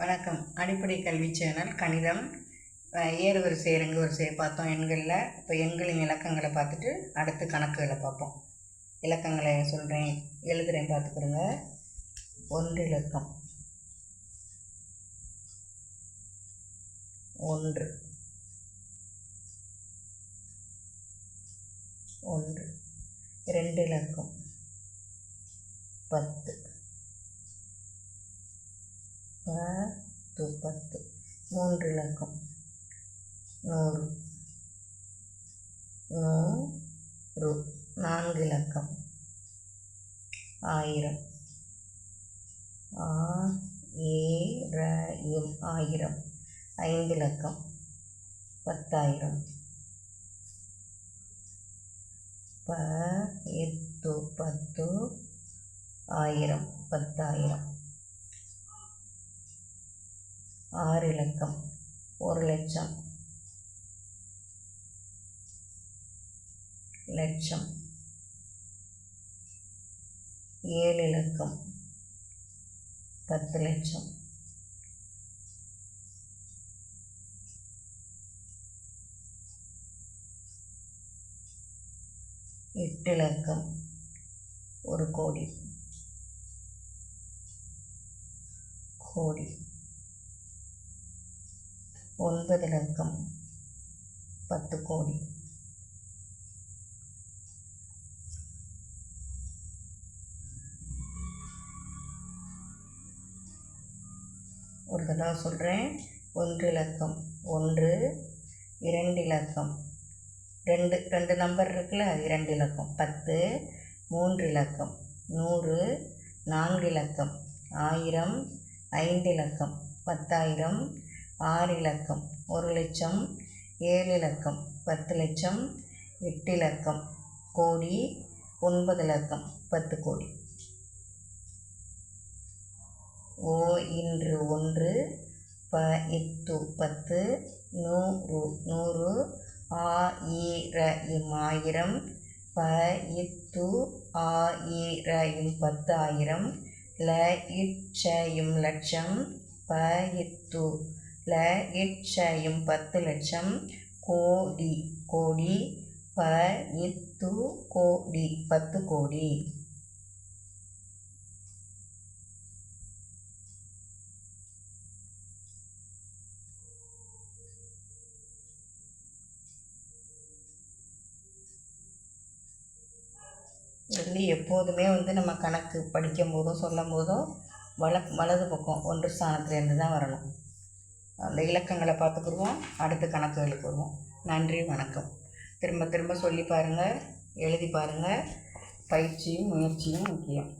வணக்கம். அடிப்படை கல்வி சேனல் கணிதம். அஹ், ஏறு வரிசை இறங்கு வரிசையை பார்த்தோம். எண்களில் இப்போ எண்களின் இலக்கங்களை பார்த்துட்டு அடுத்து கணக்குகளை பார்ப்போம். இலக்கங்களை சொல்கிறேன் எழுதுகிறேன் பார்த்துக்கிறோங்க ஒன்று இலக்கம். ஒன்று. ஒன்று. ரெண்டு இலக்கம். பத்து. பத்து பத்து மூன்று இலக்கம். நூறு. நூறு. நான்கு இலக்கம். ஆயிரம். ஆயிரம் ஆயிரம். ஐந்து இலக்கம். பத்தாயிரம். ப எட்டு பத்து ஆயிரம். பத்தாயிரம். ஆறு இலக்கம். ஒரு லட்சம். லட்சம். ஏழு இலக்கம். பத்து லட்சம். எட்டு இலக்கம். ஒரு கோடி. கோடி. ஒன்பது லட்சம் பத்து கோடி. ஒரு தடவை சொல்கிறேன் ஒன்று இலக்கம் ஒன்று இரண்டு இலக்கம் ரெண்டு ரெண்டு நம்பர் இருக்குல்ல? இரண்டு இலக்கம் பத்து மூன்று இலக்கம் நூறு நான்கு இலக்கம் ஆயிரம் ஐந்து இலக்கம் பத்தாயிரம் ஆறு இலக்கம். ஒரு லட்சம் ஏழு இலக்கம். பத்து லட்சம் எட்டு இலக்கம். கோடி ஒன்பது இலக்கம். பத்து கோடி. ஓ இன்று ஒன்று ப இத்து பத்து நூறு நூறு ஆயிர இம் ஆயிரம் ப இத்து ஆயிர இம் பத்தாயிரம் ல இச்சயும் லட்சம் ப இத்து ல பத்து லட்சம் கோடி கோடி ப இத்து கோடி பத்து கோடி. வந்து எப்போதுமே வந்து நம்ம கணக்கு படிக்கும் போதும் சொல்லும் போதும் வல வலது பக்கம் ஒன்று ஸ்தானத்துலேருந்து தான் வரணும். அந்த இலக்கங்களை பார்த்துக்குருவோம் அடுத்த கணக்குகளுக்கு வருவோம். நன்றி வணக்கம். திரும்ப திரும்ப சொல்லி பாருங்கள் எழுதி பாருங்கள் பயிற்சியும் முயற்சியும் முக்கியம்.